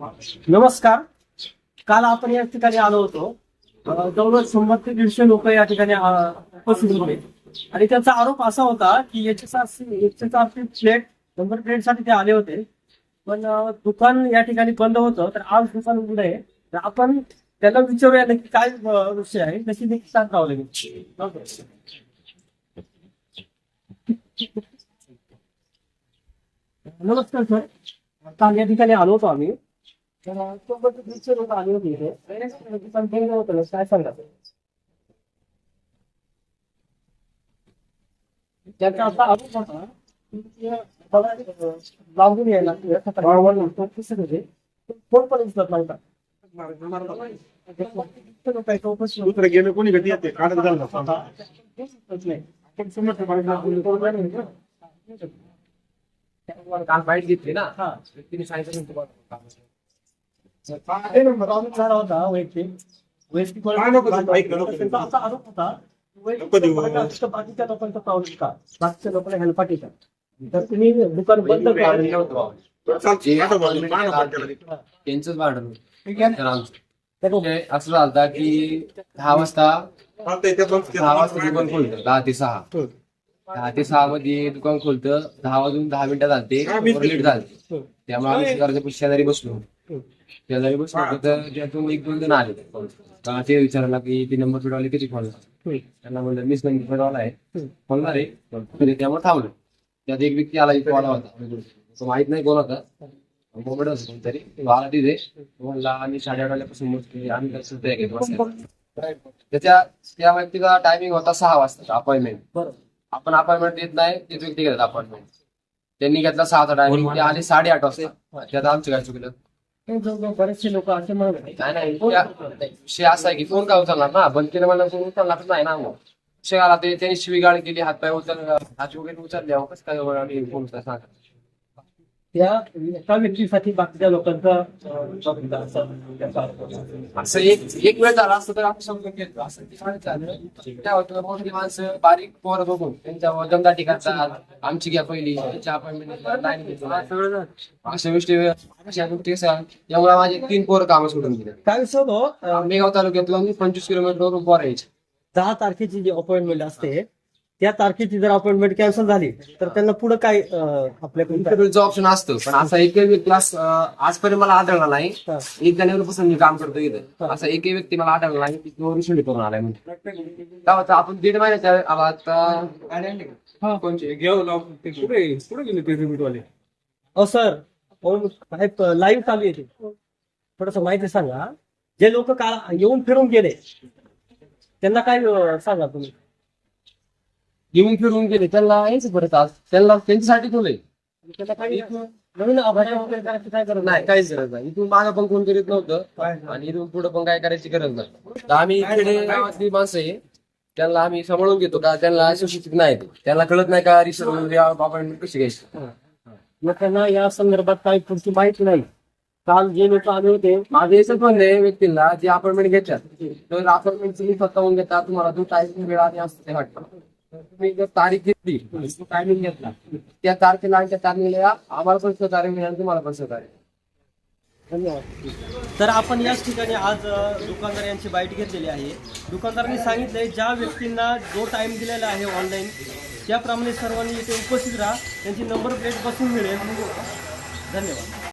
नमस्कार. काल आपण या ठिकाणी आलो होतो. अं, जवळजवळ शंभर ते दीडशे लोक या ठिकाणी उपस्थित होते. आणि त्याचा आरोप असा होता की एच एस प्लेट नंबर प्लेटसाठी ते आले होते. पण दुकान या ठिकाणी बंद होतं. तर आज दुकान उघड आहे. तर आपण त्याला विचारूया नक्की काय विषय आहे. तशी नक्की सांगावं लागेल. नमस्कार सर. काल या ठिकाणी आलो होतो आम्ही. आले होते दुकान बंद होतं काय सांगा? त्यांचा असा आरोप होता. ते लावून यायला तो फोन पण उचलत नव्हता. तो गेलं कोणी येते? झालं. काल बाईट घेतली ना. हा. तिने सांगितलं ना तुम्हाला हे नंबर आरोप झाला होता वैयक्तिक वैयक्तिक हा, असा आरोप होता बाकीच्या लोकांचा प्रॉब्लेम का बाकीच्या लोकांना हेल्प पाठी का तर तुम्ही दुकान बंद. त्यांचंच. ते असं झालं की दहा वाजता दहा वाजता दुकान खोलतं दहा ते सहा दहा ते सहा मध्ये दुकान खोलतं दहा वाजून दहा मिनिटं झालते हा, लेट झाले त्यामुळे आम्ही शेजारच्या शेजारी बसलो. शेजारी बसलो होतो तर त्यातून एक दोन जण आले. का ते विचारायला की ती नंबर फिरवले किती फोन त्यांना म्हणलं मीच नंबर फिरवला आहे. फोन रे? त्यामुळे थांबलो. त्यात एक व्यक्ती आला इथे आला होता. तो माहीत नाही कोण होता. मोबाईल होता कोणतरी. तो आला तिथे. तो म्हणला आम्ही साडेआठ वाजल्यापासून मोजते आम्ही कसं ते घेतो त्याच्या त्या व्यक्तीचा टायमिंग होता सहा वाजता अपॉइंटमेंट आपण अपॉइंटमेंट देत नाही तेच व्यक्ती घेतात अपॉइंटमेंट त्यांनी घेतला सहाचा टायमिंग ते आले साडेआठ वाजता. त्यात आमचं काय चुकलं? हे बरेचसे लोक असे म्हणत. नाही नाही त्या- विषय असा आहे की फोन काय उचलणार ना? बंद केलं मला फोन उचलणार नाही ना मग. विषय आला ते त्यांनी शिवीगाळ केली हातपाय उचल हात वगैरे उचलले अहो, कसं काय आम्ही फोन उचलला सांगा त्या एका व्यक्तीसाठी बाकीच्या लोकांचा असं. एक एक वेळ झाला असतं तर आपण समजून घेतो. असं होतं मोठी माणसं बारीक पोरं बघून त्यांच्या दमदाटी करतात आमची घ्या पहिली त्यांच्या अपॉइंटमेंट घेतलं. अशा गोष्टी अशा माझे तीन पोरं कामं सोडून दिले काय अं, मेगाव तालुक्यातून मी पंचवीस किलोमीटरवरून पोरं यायचे. दहा तारखेची जी अपॉइंटमेंट असते त्या तारखेची जर अपॉइंटमेंट कॅन्सल झाली तर त्यांना पुढे काय इंटरव्ह्यूचं ऑप्शन असतं पण असा एकही क्लास आजपर्यंत मला आढळला नाही. एक जानेवारीपासून मी काम करतो इथं. असा एकही व्यक्ती मला आढळला नाही की तो करून आलाय म्हणजे काय होतं आपण दीड महिन्याच्या आला आता कोणचे? घेऊ गेले ते वाले सर काय लाईव्ह चालू आहे थोडस माहिती सांगा. जे लोक काल येऊन फिरून गेले त्यांना काय सांगा तुम्ही? येऊन फिरून गेले त्यांना यायचं परत आज त्यांना त्यांच्यासाठी ठेवलंय. त्यांना काय नवीन अभयारण्य वगैरे करायची काय गरज नाही काहीच गरज नाही. इथून मागं पण कोण करीत नव्हतं आणि इथून पुढे पण काय करायची गरज नाही. तर आम्ही इकडे गावातली माणसं आहे त्यांना आम्ही सांभाळून घेतो का त्यांना सुशिक्षित नाही ते. त्यांना कळत नाही का रिसर्च आपण कशी घ्यायची? मग त्यांना या संदर्भात काही पुढची माहिती नाही. काल जे लोक आले होते माझं याचं पण आहे व्यक्तीला जे अपॉइंटमेंट घेतात तर अपॉइंटमेंटची स्वतःहून घेतात तुम्हाला जो टायमिंग वेळ असतं ते वाटतं. तुम्ही जर तारीख घेतली. टायमिंग घेतला. त्या तारखेला आणि त्या तारखेला आम्हाला पण सहकार्य मिळेल आणि तुम्हाला पण सहकार्य धन्यवाद. तर आपण याच ठिकाणी आज दुकानदार यांची बाईट घेतलेली आहे. दुकानदारांनी सांगितलंय ज्या व्यक्तींना जो टाइम दिलेला आहे ऑनलाईन त्याप्रमाणे सर्वांनी इथे उपस्थित राहा. त्यांची नंबर प्लेट बसून मिळेल. धन्यवाद.